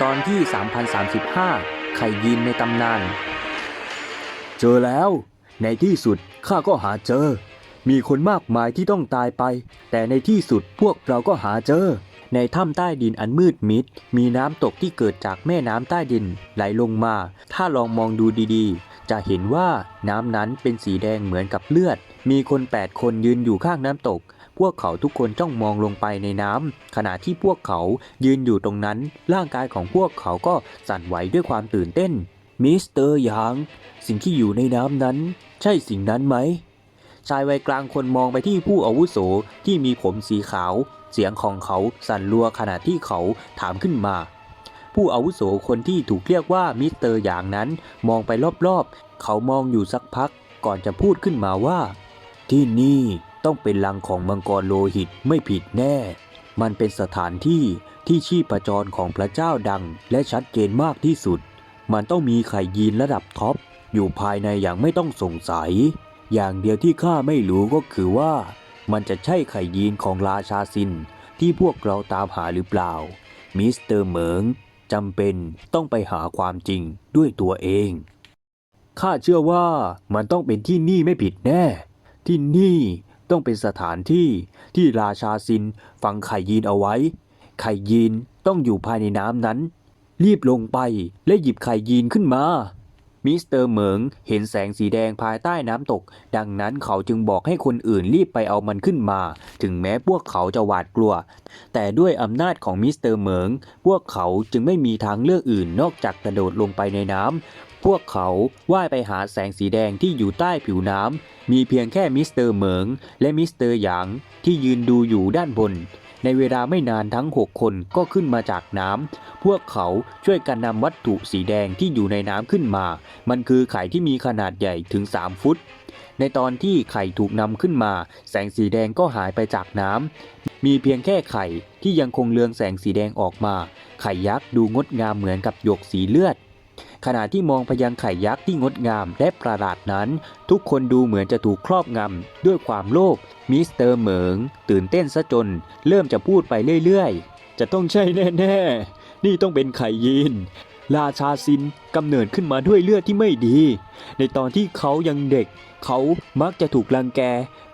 ตอนที่ 3035 ไข่ยีนในตำนาน เจอแล้ว ในที่สุดข้าก็หาเจอ มีคนมากมายที่ต้องตายไป แต่ในที่สุดพวกเราก็หาเจอ ในถ้ำใต้ดินอันมืดมิด มีน้ำตกที่เกิดจากแม่น้ำใต้ดินไหลลงมา ถ้าลองมองดูดีๆ จะเห็นว่าน้ำนั้นเป็นสีแดงเหมือนกับเลือด มีคน 8 คนยืนอยู่ข้างน้ำตก วกเขาทุกคนจ้องมองลงไปในน้ำขณะที่พวกเขายืนอยู่ตรงนั้น ร่างกายของพวกเขาก็สั่นไหวด้วยความตื่นเต้น มิสเตอร์หยาง สิ่งที่อยู่ในน้ำนั้น ใช่สิ่งนั้นไหม ชายวัยกลางคนมองไปที่ผู้อาวุโสที่มีผมสีขาว เสียงของเขาสั่นรัวขณะที่เขาถามขึ้นมาผู้อาวุโสคนที่ถูกเรียกว่ามิสเตอร์หยางนั้นมองไปรอบๆ เขามองอยู่สักพักก่อนจะพูดขึ้นมาว่า ที่นี่ ต้องเป็นลังของมังกรโลหิตไม่ผิดแน่ มันเป็นสถานที่ที่ชีพจรของพระเจ้าดัง และชัดเจนมากที่สุด มันต้องมีไข่ยีนระดับท็อปอยู่ภายในอย่างไม่ต้องสงสัย อย่างเดียวที่ข้าไม่รู้ก็คือว่า มันจะใช่ไข่ยีนของราชาซินที่พวกเราตามหาหรือเปล่า มิสเตอร์เหมิงจำเป็นต้องไปหาความจริงด้วยตัวเอง ข้าเชื่อว่ามันต้องเป็นที่นี่ไม่ผิดแน่ ที่นี่ ต้องเป็นสถานที่ที่ราชาซินฝังไข่ยีนเอาไว้ ไข่ยีนต้องอยู่ภายในน้ำนั้น รีบลงไปและหยิบไข่ยีนขึ้นมามิสเตอร์เหมิงเห็นแสงสีแดงภายใต้น้ำตก ดังนั้นเขาจึงบอกให้คนอื่นรีบไปเอามันขึ้นมา ถึงแม้พวกเขาจะหวาดกลัว แต่ด้วยอำนาจของมิสเตอร์เหมิง พวกเขาจึงไม่มีทางเลือกอื่นนอกจากกระโดดลงไปในน้ำ พวกเขาว่ายไปหาแสงสีแดงที่อยู่ใต้ผิวน้ำ มีเพียงแค่มิสเตอร์เหมิง และมิสเตอร์หยางที่ยืนดูอยู่ด้านบน ในเวลาไม่นานทั้ง 6 คนก็ขึ้นมาจากน้ำ พวกเขาช่วยกันนำวัตถุสีแดงที่อยู่ในน้ำขึ้นมา มันคือไข่ที่มีขนาดใหญ่ถึง 3 ฟุต ในตอนที่ไข่ถูกนำขึ้นมา แสงสีแดงก็หายไปจากน้ำมีเพียงแค่ไข่ที่ยังคงเลืองแสงสีแดงออกมา ไข่ยักษ์ดูงดงามเหมือนกับหยกสีเลือด ขณะที่มองไปยังไข่ยักษ์ที่งดงามและประหลาดนั้น ทุกคนดูเหมือนจะถูกครอบงำด้วยความโลภมิสเตอร์เหมิง ตื่นเต้นซะจน เริ่มจะพูดไปเรื่อยๆ จะต้องใช่แน่ๆ นี่ต้องเป็นไข่ยีนราชาซินกำเนิดขึ้นมาด้วยเลือดที่ไม่ดี ในตอนที่เขายังเด็ก เขามักจะถูกรังแก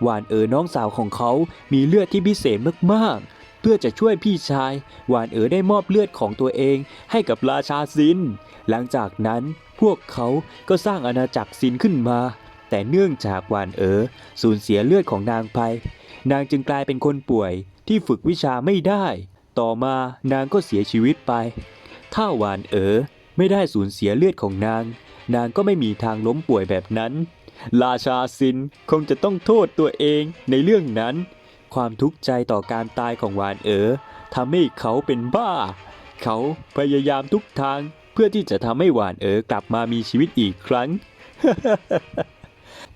หวานเอ๋อน้องสาวของเขามีเลือดที่พิเศษมากๆ เพื่อจะช่วยพี่ชาย หวานเอ๋อได้มอบเลือดของตัวเองให้กับราชาซิน หลังจากนั้นพวกเขาก็สร้างอาณาจักรซินขึ้นมา แต่เนื่องจากหวานเอ๋อสูญเสียเลือดของนางไปนางจึงกลายเป็นคนป่วยที่ฝึกวิชาไม่ได้ ต่อมานางก็เสียชีวิตไป ถ้าหวานเอ๋อไม่ได้สูญเสียเลือดของนาง นางก็ไม่มีทางล้มป่วยแบบนั้น ราชาซินคงจะต้องโทษตัวเองในเรื่องนั้น ความทุกข์ใจต่อการตายของหวานเอ๋อทำให้เขาเป็นบ้า เขาพยายามทุกทางเพื่อที่จะทำให้หวานเอ๋อกลับมามีชีวิตอีกครั้ง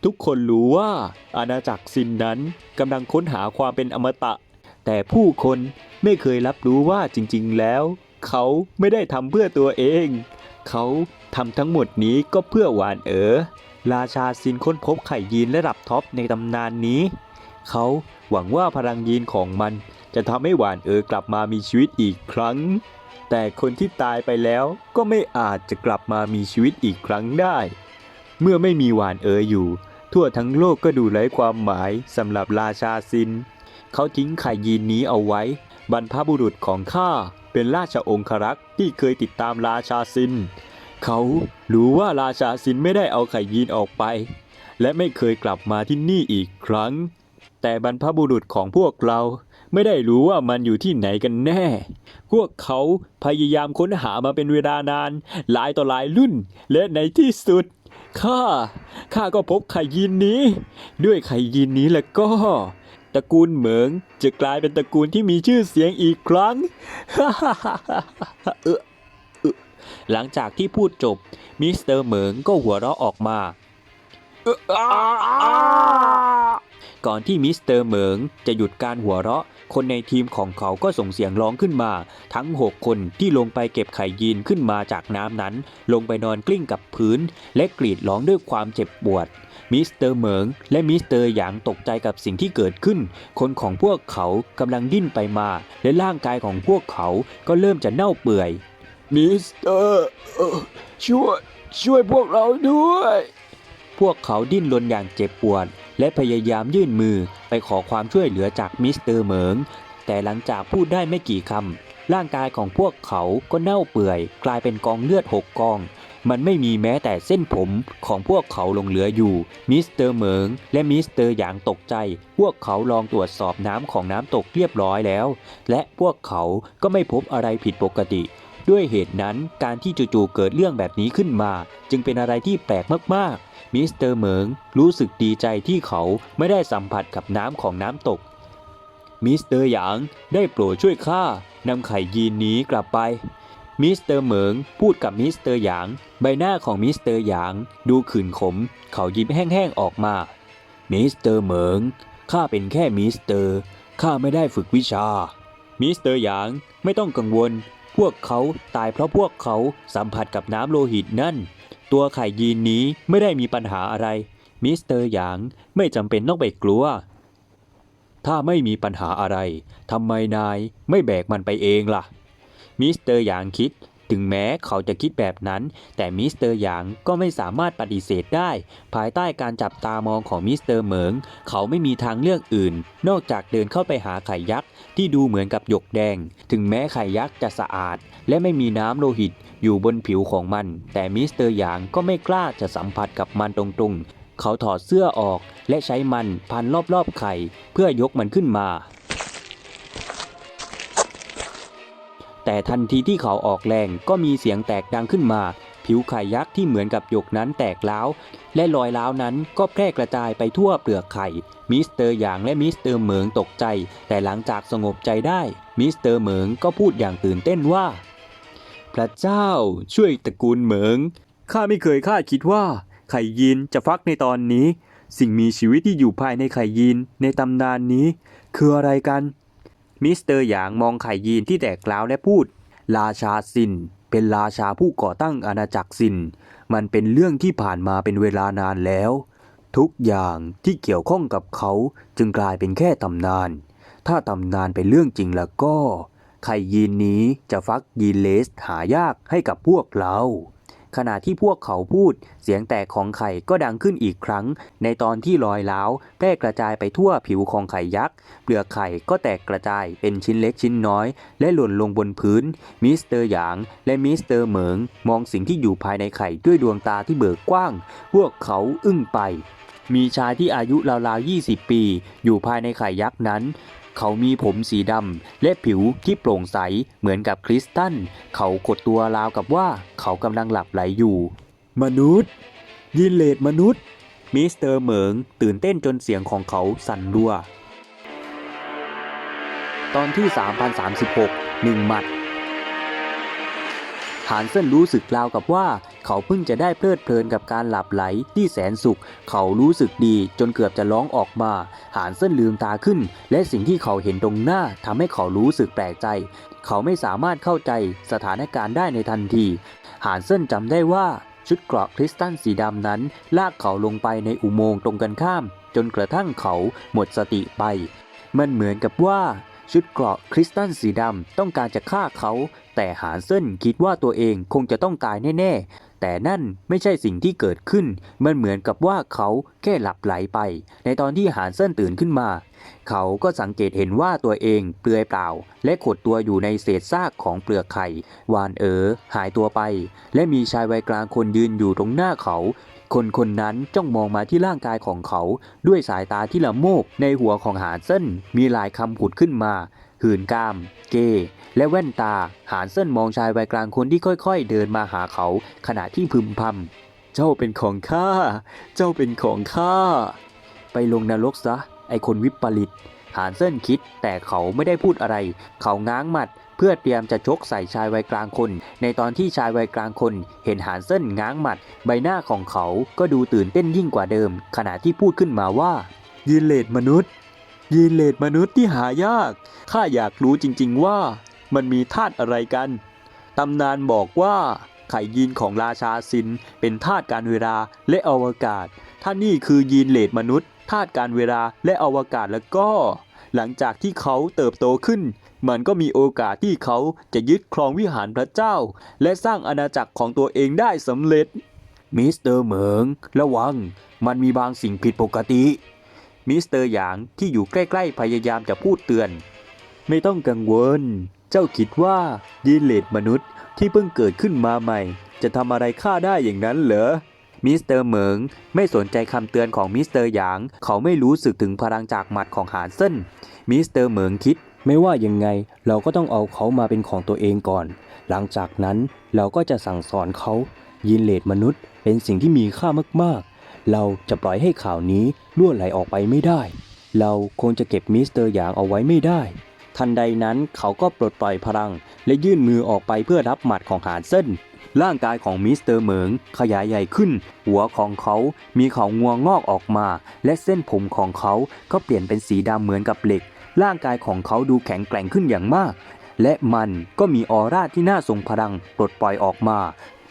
ทุกคนรู้ว่าอาณาจักรซินนั้นกำลังค้นหาความเป็นอมตะ แต่ผู้คนไม่เคยรับรู้ว่าจริง ๆ แล้ว เขาไม่ได้ทำเพื่อตัวเอง เขาทำทั้งหมดนี้ก็เพื่อหวานเอ๋อราชาซินค้นพบไข่ยีนระดับท็อปในตำนานนี้ เขา หวังว่าพลังยีนของมันจะทำให้หวานเอ๋อกลับมามีชีวิตอีกครั้ง แต่คนที่ตายไปแล้วก็ไม่อาจจะกลับมามีชีวิตอีกครั้งได้ เมื่อไม่มีหวานเอ๋ออยู่ ทั่วทั้งโลกก็ดูไร้ความหมายสำหรับราชาซิน เขาทิ้งไข่ยีนนี้เอาไว้ บรรพบุรุษของข้าเป็นราชองครักษ์ที่เคยติดตามราชาซิน เขารู้ว่าราชาซินไม่ได้เอาไข่ยีนออกไป และไม่เคยกลับมาที่นี่อีกครั้ง แต่บรรพบุรุษของพวกเราไม่ได้รู้ว่ามันอยู่ที่ไหนกันแน่ พวกเขาพยายามค้นหามาเป็นเวลานาน หลายต่อหลายรุ่น และในที่สุดข้าข้าก็พบไข่ยีนนี้ ด้วยไข่ยีนนี้แล้วก็ ตระกูลเหมิงจะกลายเป็นตระกูลที่มีชื่อเสียงอีกครั้ง หลังจากที่พูดจบ มิสเตอร์เหมิงก็หัวเราะออกมา ก่อนที่มิสเตอร์เหมิงจะหยุดการหัวเราะ คนในทีมของเขาก็ส่งเสียงร้องขึ้นมา ทั้ง 6 คนที่ลงไปเก็บไข่ยีนขึ้นมาจากน้ำนั้น ลงไปนอนกลิ้งกับพื้น และกรีดร้องด้วยความเจ็บปวดมิสเตอร์เหมิงและมิสเตอร์หยางตกใจกับสิ่งที่เกิดขึ้น คนของพวกเขากำลังดิ้นไปมา และร่างกายของพวกเขาก็เริ่มจะเน่าเปื่อย มิสเตอร์เอ่อช่วยช่วยพวกเราด้วย พวกเขาดิ้นรนอย่างเจ็บปวด และพยายามยื่นมือไปขอความช่วยเหลือจากมิสเตอร์เหมิง แต่หลังจากพูดได้ไม่กี่คำร่างกายของพวกเขาก็เน่าเปื่อย กลายเป็นกองเลือดหกกอง มันไม่มีแม้แต่เส้นผมของพวกเขาหลงเหลืออยู่ มิสเตอร์เหมิงและมิสเตอร์หยางตกใจ พวกเขาลองตรวจสอบน้ำของน้ำตกเรียบร้อยแล้ว และพวกเขาก็ไม่พบอะไรผิดปกติด้วยเหตุนั้นการที่จู่ๆเกิดเรื่องแบบนี้ขึ้นมา จึงเป็นอะไรที่แปลกมากๆ มิสเตอร์เหมิงรู้สึกดีใจที่เขาไม่ได้สัมผัสกับน้ำของน้ำตก มิสเตอร์หยางได้โปรดช่วยข้านำไข่ยีนนี้กลับไป มิสเตอร์เหมิงพูดกับมิสเตอร์หยาง ใบหน้าของมิสเตอร์หยางดูขื่นขม เขายิ้มแห้งๆออกมา มิสเตอร์เหมิงข้าเป็นแค่มิสเตอร์ข้าไม่ได้ฝึกวิชา มิสเตอร์หยางไม่ต้องกังวล พวกเขาตายเพราะพวกเขาสัมผัสกับน้ำโลหิตนั่น ตัวไข่ยีนนี้ไม่ได้มีปัญหาอะไร มิสเตอร์หยางไม่จำเป็นต้องไปกลัว ถ้าไม่มีปัญหาอะไรทำไมนายไม่แบกมันไปเองล่ะ มิสเตอร์หยางคิดถึงแม้เขาจะคิดแบบนั้น แต่มิสเตอร์หยางก็ไม่สามารถปฏิเสธได้ ภายใต้การจับตามองของมิสเตอร์เหมิง เขาไม่มีทางเลือกอื่น นอกจากเดินเข้าไปหาไข่ยักษ์ที่ดูเหมือนกับหยกแดง ถึงแม้ไข่ยักษ์จะสะอาด และไม่มีน้ำโลหิต อยู่บนผิวของมัน แต่มิสเตอร์หยางก็ไม่กล้าจะสัมผัสกับมันตรงๆ เขาถอดเสื้อออกและใช้มันพันรอบๆไข่ เพื่อยกมันขึ้นมา แต่ทันทีที่เขาออกแรงก็มีเสียงแตกดังขึ้นมา ผิวไข่ยักษ์ที่เหมือนกับหยกนั้นแตกร้าวและรอยร้าวนั้นก็แพร่กระจายไปทั่วเปลือกไข่ มิสเตอร์หยางและมิสเตอร์เหมิงตกใจ แต่หลังจากสงบใจได้ มิสเตอร์เหมิงก็พูดอย่างตื่นเต้นว่า พระเจ้าช่วยตระกูลเหมิง ข้าไม่เคยคาดคิดว่าไข่ยีนจะฟักในตอนนี้ สิ่งมีชีวิตที่อยู่ภายในไข่ยีนในตำนานนี้ คืออะไรกัน มิสเตอร์หยางมองไข่ยีนที่แตกร้าวและพูด ราชาซินเป็นราชาผู้ก่อตั้งอาณาจักรซิน มันเป็นเรื่องที่ผ่านมาเป็นเวลานานแล้ว ทุกอย่างที่เกี่ยวข้องกับเขาจึงกลายเป็นแค่ตำนาน ถ้าตำนานเป็นเรื่องจริงแล้วก็ ไข่ยีนนี้จะฟักยีนเลสหายากให้กับพวกเรา ขณะที่พวกเขาพูด เสียงแตกของไข่ก็ดังขึ้นอีกครั้ง ในตอนที่รอยร้าวแพร่กระจายไปทั่วผิวของไข่ยักษ์ เปลือกไข่ก็แตกกระจายเป็นชิ้นเล็กชิ้นน้อย และหล่นลงบนพื้น มิสเตอร์หยาง และมิสเตอร์เหมิง มองสิ่งที่อยู่ภายในไข่ด้วยดวงตาที่เบิกกว้าง พวกเขาอึ้งไปมีชายที่อายุราวๆ 20 ปี อยู่ภายในไข่ยักษ์นั้น เขามีผมสีดำและผิวที่โปร่งใสเหมือนกับคริสตัลเขากดตัวราวกับว่าเขากำลังหลับไหลอยู่ มนุษย์ ยินเลดมนุษย์ มิสเตอร์เหมิงตื่นเต้นจนเสียงของเขาสั่นรัว ตอนที่ 3036หนึ่งหมัด หานเซินรู้สึกราวกับว่า เขาเพิ่งจะได้เพลิดเพลินกับการหลับไหลที่แสนสุข เขารู้สึกดีจนเกือบจะร้องออกมาหานเซินลืมตาขึ้น และสิ่งที่เขาเห็นตรงหน้าทำให้เขารู้สึกแปลกใจ เขาไม่สามารถเข้าใจสถานการณ์ได้ในทันทีหานเซินจำได้ว่าชุดเกราะคริสตัลสีดำนั้น ลากเขาลงไปในอุโมงค์ตรงกันข้าม จนกระทั่งเขาหมดสติไป มันเหมือนกับว่าชุดเกราะคริสตัลสีดำต้องการจะฆ่าเขา แต่หานเซินคิดว่าตัวเองคงจะต้องตายแน่ ๆ แต่นั่นไม่ใช่สิ่งที่เกิดขึ้น มันเหมือนกับว่าเขาแค่หลับไหลไป ในตอนที่หานเซินตื่นขึ้นมา เขาก็สังเกตเห็นว่าตัวเองเปลือยเปล่า และขดตัวอยู่ในเศษซากของเปลือกไข่ วานเอ๋อหายตัวไป และมีชายวัยกลางคนยืนอยู่ตรงหน้าเขา คนคนนั้นจ้องมองมาที่ร่างกายของเขา ด้วยสายตาที่ละโมบในหัวของหานเซินมีหลายคำผุดขึ้นมา หื่นกาม เกย์และแว่นตา หานเซินมองชายวัยกลางคนที่ค่อยๆ เดินมาหาเขา ขณะที่พึมพำ เจ้าเป็นของข้า เจ้าเป็นของข้า ไปลงนรกซะ ไอคนวิปริต หานเซินคิด แต่เขาไม่ได้พูดอะไร เขาง้างหมัด เพื่อเตรียมจะชกใส่ชายวัยกลางคน ในตอนที่ชายวัยกลางคน เห็นหานเซินง้างหมัด ใบหน้าของเขาก็ดูตื่นเต้นยิ่งกว่าเดิม ขณะที่พูดขึ้นมาว่ายีนเลดมนุษย์ ยีนเลดมนุษย์ที่หายาก ข้าอยากรู้จริงๆว่า มันมีธาตุอะไรกัน ตำนานบอกว่าไข่ยีนของราชาซิน เป็นธาตุการเวลาและอวกาศ ถ้านี่คือยีนเลดมนุษย์ธาตุการเวลาและอวกาศแล้วก็ หลังจากที่เขาเติบโตขึ้น มันก็มีโอกาสที่เขาจะยึดครองวิหารพระเจ้า และสร้างอาณาจักรของตัวเองได้สำเร็จมิสเตอร์เหมิง ระวัง มันมีบางสิ่งผิดปกติ มิสเตอร์หยางที่อยู่ใกล้ๆพยายามจะพูดเตือน ไม่ต้องกังวล เจ้าคิดว่ายีนเลดมนุษย์ที่เพิ่งเกิดขึ้นมาใหม่ จะทำอะไรข้าได้อย่างนั้นเหรอมิสเตอร์เหมิงไม่สนใจคำเตือนของมิสเตอร์หยาง เขาไม่รู้สึกถึงพลังจากหมัดของหานเซินมิสเตอร์เหมิงคิด ไม่ว่ายังไงเราก็ต้องเอาเขามาเป็นของตัวเองก่อน หลังจากนั้นเราก็จะสั่งสอนเขายินเลดมนุษย์เป็นสิ่งที่มีค่ามากๆ เราจะปล่อยให้ข่าวนี้ล่วไหลออกไปไม่ได้ เราคงจะเก็บมิสเตอร์หยางเอาไว้ไม่ได้ ทันใดนั้นเขาก็ปลดปล่อยพลัง และยื่นมือออกไปเพื่อรับหมัดของหานเส้น ร่างกายของมิสเตอร์เหมิงขยายใหญ่ขึ้น หัวของเขามีเขางวงงอกออกมา และเส้นผมของเขาก็เปลี่ยนเป็นสีดำเหมือนกับเหล็ก ร่างกายของเขาดูแข็งแกร่งขึ้นอย่างมากและมันก็มีออร่าที่น่าทรงพลังปลดปล่อยออกมา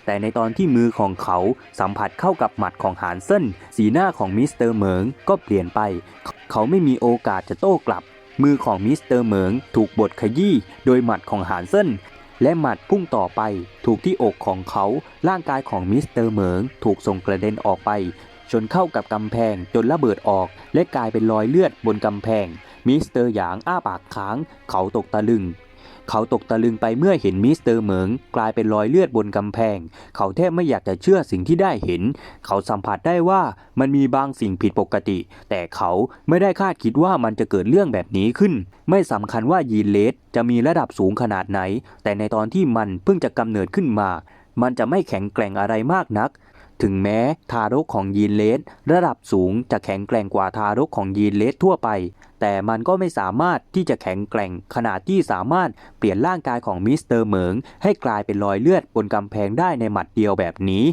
แต่ในตอนที่มือของเขาสัมผัสเข้ากับหมัดของหานเซินสีหน้าของมิสเตอร์เหมิงก็เปลี่ยนไป เขาไม่มีโอกาสจะโต้กลับ มือของมิสเตอร์เหมิงถูกบดขยี้โดยหมัดของหานเซินและหมัดพุ่งต่อไป ถูกที่อกของเขาร่างกายของมิสเตอร์เหมิงถูกส่งกระเด็นออกไปจนเข้ากับกำแพงจนระเบิดออก และกลายเป็นรอยเลือดบนกำแพง มิสเตอร์หยางอ้าปากค้าง เขาตกตะลึง เขาตกตะลึงไปเมื่อเห็นมิสเตอร์เหมิงกลายเป็นรอยเลือดบนกำแพง เขาแทบไม่อยากจะเชื่อสิ่งที่ได้เห็น เขาสัมผัสได้ว่ามันมีบางสิ่งผิดปกติ แต่เขาไม่ได้คาดคิดว่ามันจะเกิดเรื่องแบบนี้ขึ้น ไม่สำคัญว่ายีนเลสจะมีระดับสูงขนาดไหน แต่ในตอนที่มันเพิ่งจะกำเนิดขึ้นมา มันจะไม่แข็งแกร่งอะไรมากนักถึงแม้ทารกของยีนเลสระดับสูงจะแข็งแกร่งกว่าทารกของยีนเลสทั่วไป แต่มันก็ไม่สามารถที่จะแข็งแกร่งขนาดที่สามารถเปลี่ยนร่างกายของมิสเตอร์เหมิงให้กลายเป็นรอยเลือดบนกำแพงได้ในหมัดเดียวแบบนี้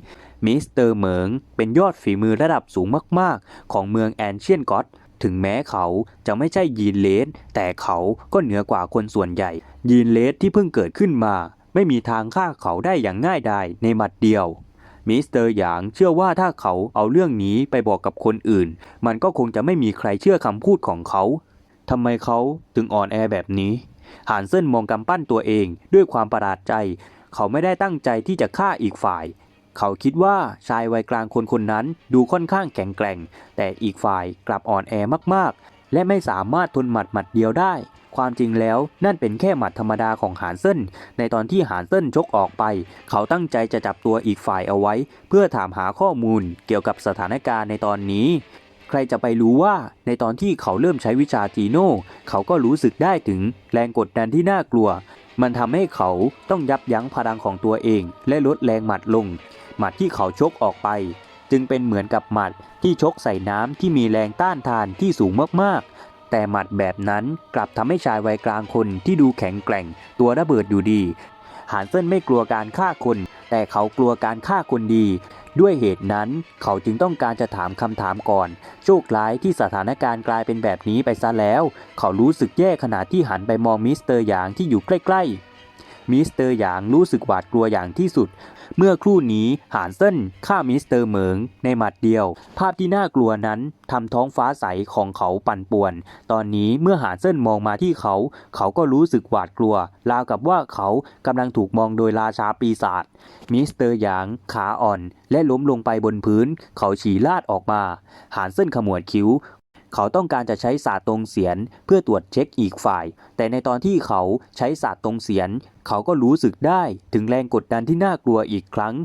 มิสเตอร์เหมิงเป็นยอดฝีมือระดับสูงมาก ๆ ของเมืองแอนเชียนก็ตถึงแม้เขาจะไม่ใช่ยีนเลสแต่เขาก็เหนือกว่าคนส่วนใหญ่ ยีนเลสที่เพิ่งเกิดขึ้นมา ไม่มีทางฆ่าเขาได้อย่างง่ายดายในหมัดเดียว มิสเตอร์หยางเชื่อว่าถ้าเขาเอาเรื่องนี้ไปบอกกับคนอื่น มันก็คงจะไม่มีใครเชื่อคำพูดของเขาทำไมเขาถึงอ่อนแอแบบนี้หานเซินมองกำปั้นตัวเองด้วยความประหลาดใจ เขาไม่ได้ตั้งใจที่จะฆ่าอีกฝ่าย เขาคิดว่าชายวัยกลางคนคนนั้นดูค่อนข้างแข็งแกร่ง แต่อีกฝ่ายกลับอ่อนแอมากๆ และไม่สามารถทนหมัดหมัดเดียวได้ ความจริงแล้วนั่นเป็นแค่หมัดธรรมดาของหานเซินในตอนที่หานเซินชกออกไป เขาตั้งใจจะจับตัวอีกฝ่ายเอาไว้ เพื่อถามหาข้อมูลเกี่ยวกับสถานการณ์ในตอนนี้ ใครจะไปรู้ว่าในตอนที่เขาเริ่มใช้วิชาจีโน่เขาก็รู้สึกได้ถึงแรงกดดันที่น่ากลัว มันทำให้เขาต้องยับยั้งพลังของตัวเอง และลดแรงหมัดลง หมัดที่เขาชกออกไป จึงเป็นเหมือนกับหมัดที่ชกใส่น้ำที่มีแรงต้านทานที่สูงมากๆ แต่หมัดแบบนั้นกลับทำให้ชายวัยกลางคนที่ดูแข็งแกร่ง ตัวระเบิดอยู่ดี หานเซินไม่กลัวการฆ่าคน แต่เขากลัวการฆ่าคนดี ด้วยเหตุนั้นเขาจึงต้องการจะถามคำถามก่อน โชคร้ายที่สถานการณ์กลายเป็นแบบนี้ไปซะแล้ว เขารู้สึกแย่ขณะที่หันไปมองมิสเตอร์หยางที่อยู่ใกล้ ๆมิสเตอร์หยางรู้สึกหวาดกลัวอย่างที่สุด เมื่อครู่นี้หานเซินฆ่ามิสเตอร์เหมิงในหมัดเดียว ภาพที่น่ากลัวนั้นทำท้องฟ้าใสของเขาปั่นป่วน ตอนนี้เมื่อหานเซินมองมาที่เขา เขาก็รู้สึกหวาดกลัว ราวกับว่าเขากำลังถูกมองโดยราชาปีศาจ มิสเตอร์หยางขาอ่อน และล้มลงไปบนพื้น เขาฉี่ลาดออกมา หานเส้นขมวดคิ้ว เขาต้องการจะใช้ศาสตร์ตรงเสียนเพื่อตรวจเช็คอีกฝ่าย แต่ในตอนที่เขาใช้ศาสตร์ตรงเสียน เขาก็รู้สึกได้ถึงแรงกดดันที่น่ากลัวอีกครั้ง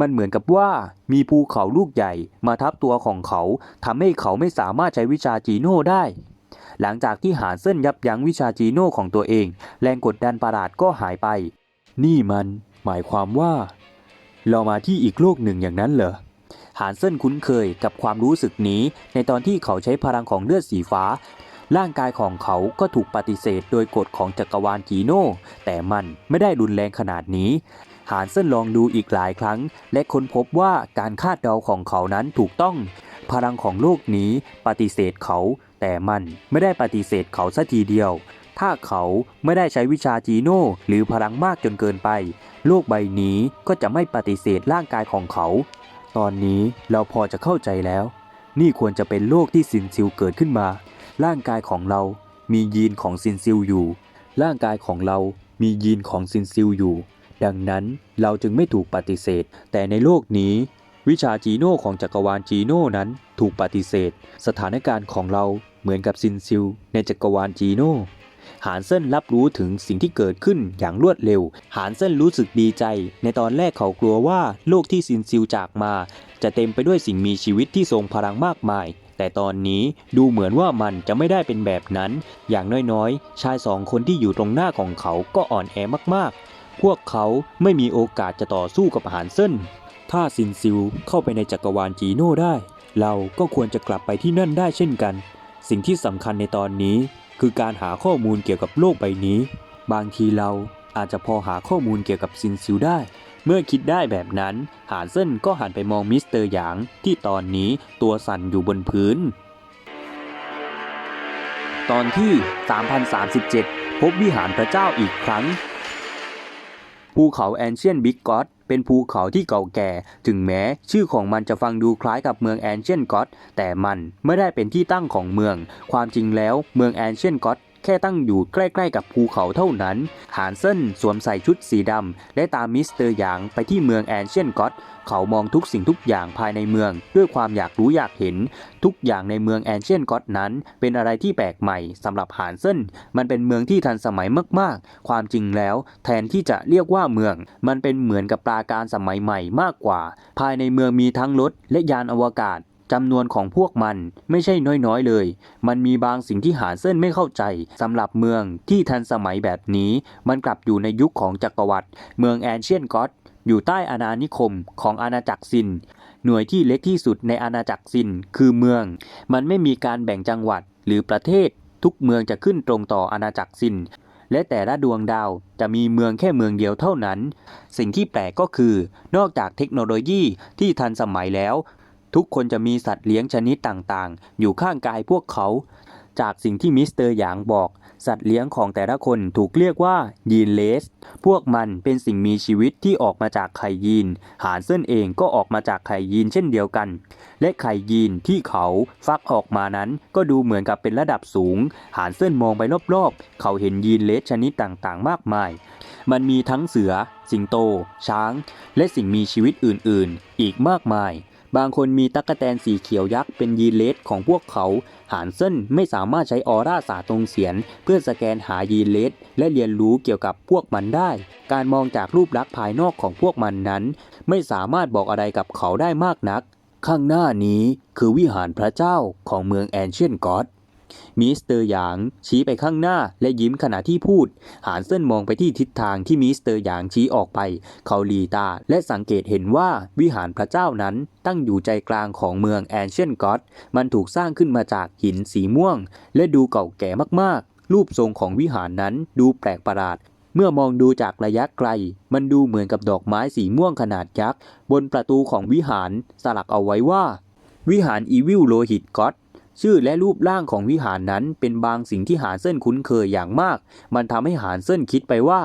มันเหมือนกับว่ามีภูเขาลูกใหญ่มาทับตัวของเขาทำให้เขาไม่สามารถใช้วิชาจีโน่ได้ หลังจากที่หาเส้นยับยั้งวิชาจีโน่ของตัวเอง แรงกดดันประหลาดก็หายไป นี่มันหมายความว่า เรามาที่อีกโลกหนึ่งอย่างนั้นเหรอ หานเซินคุ้นเคยกับความรู้สึกนี้ ในตอนที่เขาใช้พลังของเลือดสีฟ้า ร่างกายของเขาก็ถูกปฏิเสธโดยกฎของจักรวาลจีโน่ แต่มันไม่ได้รุนแรงขนาดนี้ หานเซินลองดูอีกหลายครั้ง และค้นพบว่าการคาดเดาของเขานั้นถูกต้อง พลังของโลกนี้ปฏิเสธเขา แต่มันไม่ได้ปฏิเสธเขาสัทีเดียวถ้าเขาไม่ได้ใช้วิชาจีโน่หรือพลังมากจนเกินไป โลกใบนี้ก็จะไม่ปฏิเสธร่างกายของเขา ตอนนี้เราพอจะเข้าใจแล้ว นี่ควรจะเป็นโลกที่ซินซิวเกิดขึ้นมา ร่างกายของเรามียีนของซินซิลอยู่ ร่างกายของเรามียีนของซินซิลอยู่ ดังนั้นเราจึงไม่ถูกปฏิเสธ แต่ในโลกนี้ วิชาจีโน่ของจักรวาลจีโน่นั้นถูกปฏิเสธ สถานการณ์ของเราเหมือนกับซินซิลในจักรวาลจีโน่ หานเซินรับรู้ถึงสิ่งที่เกิดขึ้นอย่างรวดเร็ว หานเซินรู้สึกดีใจ ในตอนแรกเขากลัวว่าโลกที่ซินซิลจากมา จะเต็มไปด้วยสิ่งมีชีวิตที่ทรงพลังมากมาย แต่ตอนนี้ดูเหมือนว่ามันจะไม่ได้เป็นแบบนั้น อย่างน้อยๆ ชายสองคนที่อยู่ตรงหน้าของเขาก็อ่อนแอมากๆ พวกเขาไม่มีโอกาสจะต่อสู้กับหานเซินถ้าซินซิลเข้าไปในจักรวาลจีโน่ได้ เราก็ควรจะกลับไปที่นั่นได้เช่นกัน สิ่งที่สำคัญในตอนนี้ คือการหาข้อมูลเกี่ยวกับโลกใบนี้ บางทีเราอาจจะพอหาข้อมูลเกี่ยวกับซินซิลได้ เมื่อคิดได้แบบนั้น หานเซินก็หันไปมองมิสเตอร์หยางที่ตอนนี้ตัวสั่นอยู่บนพื้น ตอนที่ 3037 พบวิหารพระเจ้าอีกครั้ง ภูเขาแอนเชียนบิ๊กกอต เป็นภูเขาที่เก่าแก่ ถึงแม้ชื่อของมันจะฟังดูคล้ายกับเมืองแอนเชียนกอตแต่มันไม่ได้เป็นที่ตั้งของเมือง ความจริงแล้วเมืองแอนเชียนกอต แค่ตั้งอยู่ใกล้ๆกับภูเขาเท่านั้น หานเซินสวมใส่ชุดสีดำและตามมิสเตอร์หยางไปที่เมืองแอนเชียนกอตเขามองทุกสิ่งทุกอย่างภายในเมือง ด้วยความอยากรู้อยากเห็น ทุกอย่างในเมืองแอนเชียนกอตนั้น เป็นอะไรที่แปลกใหม่สำหรับหานเซินมันเป็นเมืองที่ทันสมัยมากๆ ความจริงแล้ว แทนที่จะเรียกว่าเมือง มันเป็นเหมือนกับปราการสมัยใหม่มากกว่า ภายในเมืองมีทั้งรถและยานอวกาศ จำนวนของพวกมันไม่ใช่น้อยๆเลย มันมีบางสิ่งที่หาเซินไม่เข้าใจสำหรับเมืองที่ทันสมัยแบบนี้ มันกลับอยู่ในยุคของจักรวรรดิเมืองแอนเชียนก็อตอยู่ใต้อาณานิคมของอาณาจักรซิน หน่วยที่เล็กที่สุดในอาณาจักรซินคือเมือง มันไม่มีการแบ่งจังหวัดหรือประเทศ ทุกเมืองจะขึ้นตรงต่ออาณาจักรซิน และแต่ละดวงดาวจะมีเมืองแค่เมืองเดียวเท่านั้น สิ่งที่แปลกก็คือ นอกจากเทคโนโลยีที่ทันสมัยแล้ว ทุกคนจะมีสัตว์เลี้ยงชนิดต่างๆ อยู่ข้างกายพวกเขา จากสิ่งที่มิสเตอร์หยางบอก สัตว์เลี้ยงของแต่ละคนถูกเรียกว่ายีนเลส พวกมันเป็นสิ่งมีชีวิตที่ออกมาจากไข่ยีน หานเซินเองก็ออกมาจากไข่ยีนเช่นเดียวกัน และไข่ยีนที่เขาฟักออกมานั้นก็ดูเหมือนกับเป็นระดับสูง หานเซินมองไปรอบๆ เขาเห็นยีนเลสชนิดต่างๆ มากมาย มันมีทั้งเสือ สิงโต ช้าง และสิ่งมีชีวิตอื่นๆ อีกมากมาย บางคนมีตั๊กแตนสีเขียวยักษ์เป็นยีเลสของพวกเขา หานเซินไม่สามารถใช้ออร่าสาตรงเสียน เพื่อสแกนหายีเลสและเรียนรู้เกี่ยวกับพวกมันได้ การมองจากรูปลักษณ์ภายนอกของพวกมันนั้น ไม่สามารถบอกอะไรกับเขาได้มากนัก ข้างหน้านี้คือวิหารพระเจ้าของเมืองแอนเชียนกอต มิสเตอร์หยาง ชี้ไปข้างหน้าและยิ้มขณะที่พูด หานเซินมองไปที่ทิศทางที่มิสเตอร์หยางชี้ออกไป เขาหลีตาและสังเกตเห็นว่าวิหารพระเจ้านั้นตั้งอยู่ใจกลางของเมืองแอนเชียนกอตมันถูกสร้างขึ้นมาจากหินสีม่วง และดูเก่าแก่มากๆ รูปทรงของวิหารนั้นดูแปลกประหลาดเมื่อมองดูจากระยะไกล มันดูเหมือนกับดอกไม้สีม่วงขนาดยักษ์ บนประตูของวิหารสลักเอาไว้ว่า วิหารอีวิลโลหิตก็อต ชื่อและรูปร่างของวิหารนั้นเป็นบางสิ่งที่หานเซินคุ้นเคยอย่างมาก มันทำให้หานเซินคิดไปว่า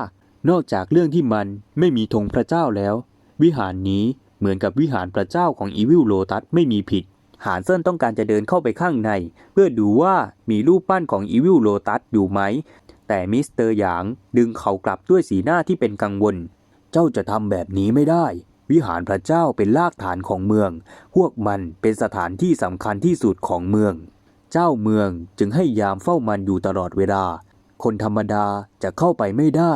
นอกจากเรื่องที่มันไม่มีธงพระเจ้าแล้ว วิหารนี้เหมือนกับวิหารพระเจ้าของอีวิลโลตัสไม่มีผิด หานเซินต้องการจะเดินเข้าไปข้างใน เพื่อดูว่ามีรูปปั้นของอีวิลโลตัสอยู่ไหม แต่มิสเตอร์หยางดึงเขากลับด้วยสีหน้าที่เป็นกังวล เจ้าจะทำแบบนี้ไม่ได้ วิหารพระเจ้าเป็นรากฐานของเมือง พวกมันเป็นสถานที่สำคัญที่สุดของเมือง เจ้าเมืองจึงให้ยามเฝ้ามันอยู่ตลอดเวลา คนธรรมดาจะเข้าไปไม่ได้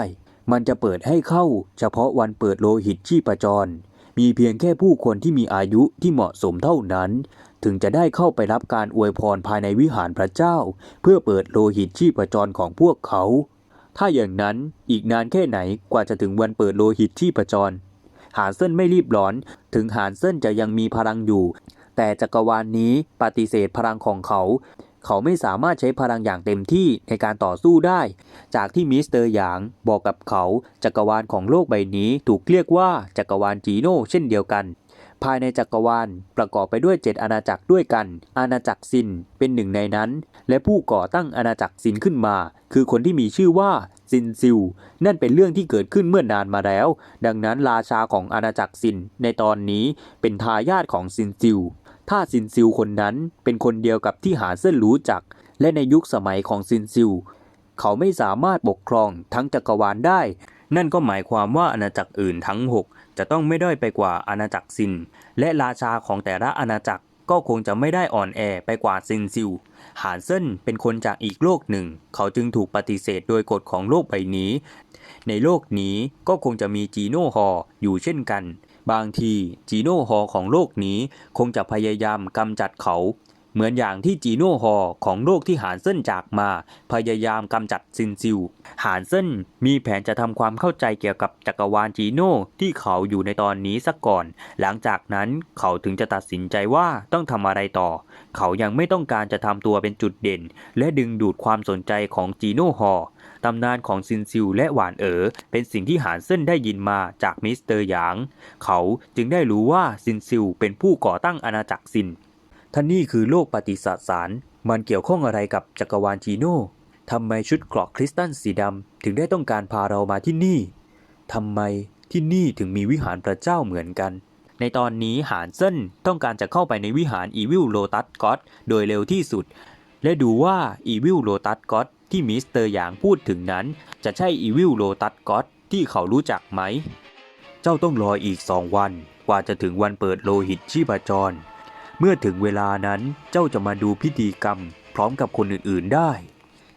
มันจะเปิดให้เข้า เฉพาะวันเปิดโลหิตชีพจร มีเพียงแค่ผู้คนที่มีอายุที่เหมาะสมเท่านั้น ถึงจะได้เข้าไปรับการอวยพรภายในวิหารพระเจ้า เพื่อเปิดโลหิตชีพจรของพวกเขา ถ้าอย่างนั้นอีกนานแค่ไหนกว่าจะถึงวันเปิดโลหิตชีพจร หานเซินไม่รีบร้อน ถึงหานเซินจะยังมีพลังอยู่ แต่จักรวาลนนี้ปฏิเสธพลังของเขา เขาไม่สามารถใช้พลังอย่างเต็มที่ในการต่อสู้ได้ จากที่มิสเตอร์หยางบอกกับเขา จักรวาลของโลกใบนี้ถูกเรียกว่าจักรวาลจีโน่เช่นเดียวกัน ภายในจักรวาลประกอบไปด้วยเจ็ดอาณาจักรด้วยกัน อาณาจักรซินเป็นหนึ่งในนั้น และผู้ก่อตั้งอาณาจักรซินขึ้นมา คือคนที่มีชื่อว่าซินซิว นั่นเป็นเรื่องที่เกิดขึ้นเมื่อนานมาแล้ว ดังนั้นราชาของอาณาจักรซินในตอนนี้เป็นทายาทของซินซิวถ้าซินซิวคนนั้นเป็นคนเดียวกับที่หาเส้นรู้จัก และในยุคสมัยของซินซิวเขาไม่สามารถปกครองทั้งจักรวาลได้ นั่นก็หมายความว่าอาณาจักรอื่นทั้ง 6 จะต้องไม่ด้อยไปกว่าอาณาจักรซิน และราชาของแต่ละอาณาจักรก็คงจะไม่ได้อ่อนแอไปกว่าซินซิว หานเซินเป็นคนจากอีกโลกหนึ่ง เขาจึงถูกปฏิเสธโดยกฎของโลกใบนี้ ในโลกนี้ก็คงจะมีจีโน่ฮออยู่เช่นกัน บางทีจีโน่ฮอของโลกนี้คงจะพยายามกำจัดเขา เหมือนอย่างที่จีโน่ฮอของโลกที่หานเซินจากมา พยายามกำจัดซินซิว หานเซินมีแผนจะทำความเข้าใจเกี่ยวกับจักรวาลจีโน่ที่เขาอยู่ในตอนนี้สักก่อน หลังจากนั้นเขาถึงจะตัดสินใจว่าต้องทำอะไรต่อ เขายังไม่ต้องการจะทำตัวเป็นจุดเด่น และดึงดูดความสนใจของจีโน่ฮอตำนานของซินซิวและหวานเอ๋อเป็นสิ่งที่หานเซินได้ยินมาจากมิสเตอร์หยาง เขาจึงได้รู้ว่าซินซิวเป็นผู้ก่อตั้งอาณาจักรซิน ท่านนี่คือโลกปฏิสสาร มันเกี่ยวข้องอะไรกับจักรวาลจีโน่ทำไมชุดเกราะคริสตัลสีดำถึงได้ต้องการพาเรามาที่นี่ทำไมที่นี่ถึงมีวิหารพระเจ้าเหมือนกัน ในตอนนี้หานเซินต้องการจะเข้าไปในวิหารอีวิลโลตัสก็อดโดยเร็วที่สุด และดูว่าอีวิลโลตัสก็อดที่มิสเตอร์หยางพูดถึงนั้น จะใช่อีวิลโลตัสก็อดที่เขารู้จักไหม เจ้าต้องรออีกสองวัน กว่าจะถึงวันเปิดโลหิตชีพจร เมื่อถึงเวลานั้นเจ้าจะมาดูพิธีกรรม พร้อมกับคนอื่นๆได้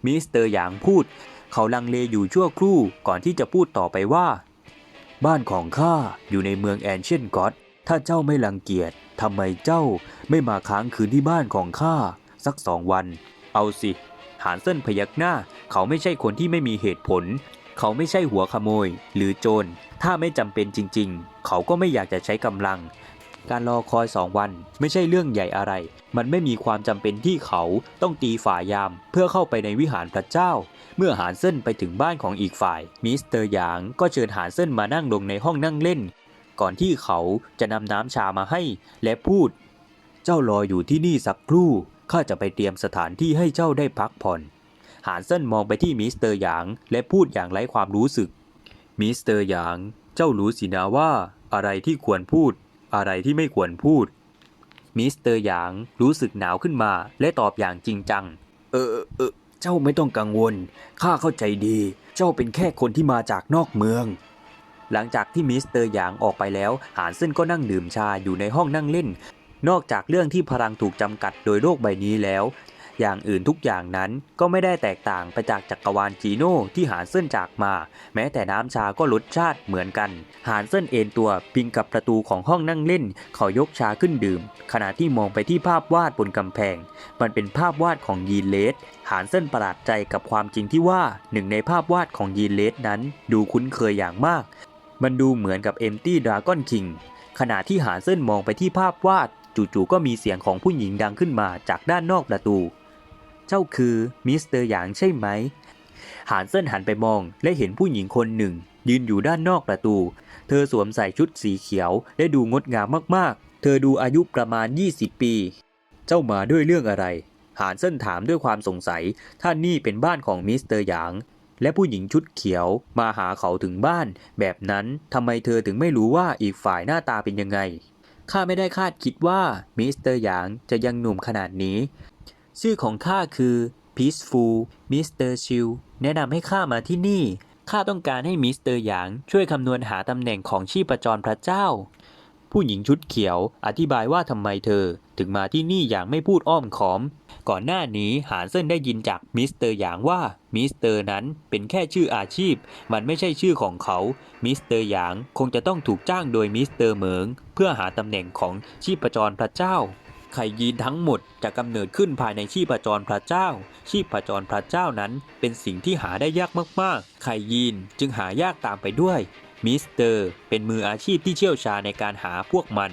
มิสเตอร์หยางพูด เขาลังเลอยู่ชั่วครู่ก่อนที่จะพูดต่อไปว่า บ้านของข้าอยู่ในเมืองแอนเชียนกอดถ้าเจ้าไม่รังเกียจทำไมเจ้าไม่มาค้างคืนที่บ้านของข้าสักสองวัน เอาสิ หานเส้นพยักหน้า เขาไม่ใช่คนที่ไม่มีเหตุผล เขาไม่ใช่หัวขโมย หรือโจร ถ้าไม่จำเป็นจริง ๆ เขาก็ไม่อยากจะใช้กำลัง การรอคอยสองวัน ไม่ใช่เรื่องใหญ่อะไร มันไม่มีความจำเป็นที่เขาต้องตีฝ่ายาม เพื่อเข้าไปในวิหารพระเจ้า เมื่อหานเซินไปถึงบ้านของอีกฝ่าย มิสเตอร์หยางก็เชิญหานเซินมานั่งลงในห้องนั่งเล่น ก่อนที่เขาจะนำน้ำชามาให้ และพูด เจ้ารออยู่ที่นี่สักครู่ข้าจะไปเตรียมสถานที่ให้เจ้าได้พักผ่อน หานเซินมองไปที่มิสเตอร์หยางและพูดอย่างไร้ความรู้สึก มิสเตอร์หยาง เจ้ารู้สินะว่าอะไรที่ควรพูด อะไรที่ไม่ควรพูด มิสเตอร์หยางรู้สึกหนาวขึ้นมาและตอบอย่างจริงจังเออเออเออเจ้าไม่ต้องกังวล ข้าเข้าใจดี เจ้าเป็นแค่คนที่มาจากนอกเมือง หลังจากที่มิสเตอร์หยางออกไปแล้ว หานเซินก็นั่งดื่มชาอยู่ในห้องนั่งเล่น นอกจากเรื่องที่พลังถูกจำกัดโดยโลกใบนี้แล้ว อย่างอื่นทุกอย่างนั้นก็ไม่ได้แตกต่างไปจากจักรวาลจีโน่ที่หานเซินจากมา แม้แต่น้ำชาก็รสชาติเหมือนกัน หานเซินเอนตัวพิงกับประตูของห้องนั่งเล่น เขายกชาขึ้นดื่ม ขณะที่มองไปที่ภาพวาดบนกำแพง มันเป็นภาพวาดของยีนเลสหานเซินประหลาดใจกับความจริงที่ว่าหนึ่งในภาพวาดของยีนเลสนั้น ดูคุ้นเคยอย่างมาก มันดูเหมือนกับเอมตี้ดราก้อนคิงขณะที่หานเซินมองไปที่ภาพวาดจู่ๆก็มีเสียงของผู้หญิงดังขึ้นมาจากด้านนอกประตู เจ้าคือมิสเตอร์หยางใช่ไหม หานเซินหันไปมองและเห็นผู้หญิงคนหนึ่ง ยืนอยู่ด้านนอกประตู เธอสวมใส่ชุดสีเขียวและดูงดงามมากๆ เธอดูอายุประมาณ 20 ปี เจ้ามาด้วยเรื่องอะไร หานเซินถามด้วยความสงสัย ท่านนี่เป็นบ้านของมิสเตอร์หยางและผู้หญิงชุดเขียวมาหาเขาถึงบ้าน แบบนั้นทำไมเธอถึงไม่รู้ว่าอีกฝ่ายหน้าตาเป็นยังไงข้าไม่ได้คาดคิดว่ามิสเตอร์หยางจะยังหนุ่มขนาดนี้ ชื่อของข้าคือ Peaceful Mr. Chill แนะนำให้ข้ามาที่นี่ ข้าต้องการให้มิสเตอร์หยางช่วยคำนวณหาตำแหน่งของชีพจรพระเจ้า ผู้หญิงชุดเขียวอธิบายว่าทำไมเธอ ถึงมาที่นี่อย่างไม่พูดอ้อมค้อม ก่อนหน้านี้หานเซินได้ยินจากมิสเตอร์หยางว่ามิสเตอร์นั้นเป็นแค่ชื่ออาชีพ มันไม่ใช่ชื่อของเขา มิสเตอร์หยางคงจะต้องถูกจ้างโดยมิสเตอร์เหมิงเพื่อหาตำแหน่งของชีพจรพระเจ้า ไข่ยีนทั้งหมดจะกำเนิดขึ้นภายในชีพจรพระเจ้า ชีพจรพระเจ้านั้นเป็นสิ่งที่หาได้ยากมากๆ ไข่ยีนจึงหายากตามไปด้วย มิสเตอร์เป็นมืออาชีพที่เชี่ยวชาญในการหาพวกมัน